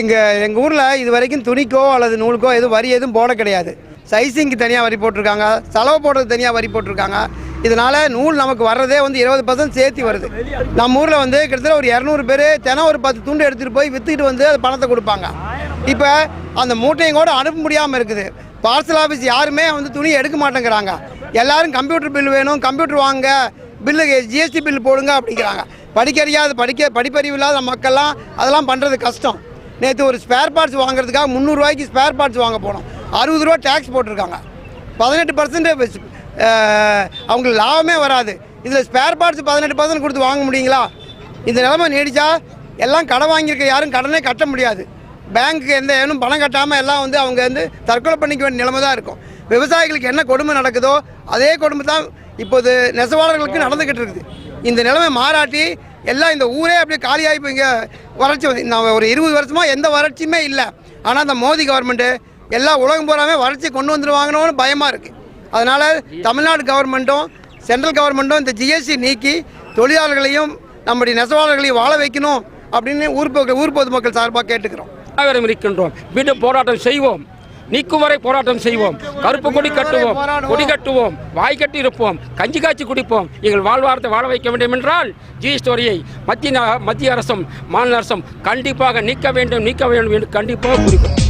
எங்கள் எங்கள் ஊரில் இது வரைக்கும் துணிக்கோ அல்லது நூலுக்கோ எதுவும் வரி எதுவும் போட கிடையாது. சைஸிங்க்கு தனியாக வரி போட்டிருக்காங்க. செலவு போடுறது தனியாக வரி போட்டிருக்காங்க. இதனால் நூல் நமக்கு வர்றதே வந்து இருபது பர்சன்ட் சேர்த்து வருது. நம்ம ஊரில் வந்து கிட்டத்தட்ட ஒரு இரநூறு பேர் தினம் ஒரு பத்து துண்டு எடுத்துகிட்டு போய் விற்றுக்கிட்டு வந்து அது பணத்தை கொடுப்பாங்க. இப்போ அந்த மூட்டையும் கூட அனுப்ப முடியாமல் இருக்குது. பார்சல் ஆஃபீஸ் யாருமே வந்து துணி எடுக்க மாட்டேங்கிறாங்க. எல்லாரும் கம்ப்யூட்டர் பில் வேணும் கம்ப்யூட்டர் வாங்க பில்லு ஜிஎஸ்டி பில் போடுங்க அப்படிங்கிறாங்க. படிக்கறியாது படிக்க படிப்பறிவு இல்லாத மக்கள்லாம் அதெல்லாம் பண்ணுறது கஷ்டம். நேற்று ஒரு ஸ்பேர் பார்ட்ஸ் வாங்குறதுக்காக முந்நூறுரூவாய்க்கு ஸ்பேர் பார்ட்ஸ் வாங்க போனோம். அறுபது ரூபா டேக்ஸ் போட்டிருக்காங்க. பதினெட்டு பர்சன்ட் அவங்களுக்கு லாபமே வராது. இதில் ஸ்பேர் பார்ட்ஸ் பதினெட்டு பர்சன்ட் கொடுத்து வாங்க முடியுங்களா? இந்த நிலைமை நீடிச்சா எல்லாம் கடன் வாங்கியிருக்க யாரும் கடனே கட்ட முடியாது. பேங்க்குக்கு எந்த ஏனும் பணம் கட்டாமல் எல்லாம் வந்து அவங்க வந்து தற்கொலை பண்ணிக்க வேண்டிய நிலைமை தான் இருக்கும். விவசாயிகளுக்கு என்ன கொடுமை நடக்குதோ அதே கொடுமை தான் இப்போது நெசவாளர்களுக்கு நடந்துக்கிட்டு இருக்குது. இந்த நிலைமை மாறாட்டி எல்லாம் இந்த ஊரே அப்படியே காலியாகி இப்போ இங்கே வறட்சி வந்து நான் ஒரு இருபது வருஷமாக எந்த வறட்சியுமே இல்லை. ஆனால் அந்த மோடி கவர்மெண்ட்டு எல்லா உலகம் பூராமே வறட்சி கொண்டு வந்துடுவாங்கன்னு பயமாக இருக்குது அதனால் தமிழ்நாடு கவர்மெண்ட்டும் சென்ட்ரல் கவர்மெண்ட்டும் இந்த ஜிஎஸ்டி நீக்கி தொழிலாளர்களையும் நம்முடைய நெசவாளர்களையும் வாழ வைக்கணும் அப்படின்னு ஊர் ஊர் பொதுமக்கள் சார்பாக கேட்டுக்கிறோம். இருக்கின்றோம். மீண்டும் போராட்டம் செய்வோம். நீக்கும் வரை போராட்டம் செய்வோம். கருப்பு கொடி கட்டுவோம். கொடி கட்டுவோம். வாய் கட்டி இருப்போம். கஞ்சி காய்ச்சி குடிப்போம். எங்கள் வாழ்வாரத்தை வாழ வைக்க வேண்டும் என்றால் ஜிஎஸ்டி வரியை மத்திய மத்திய அரசும் மாநில அரசும் கண்டிப்பாக நீக்க வேண்டும் நீக்க வேண்டும் என்று கண்டிப்பாக குறிப்பிடும்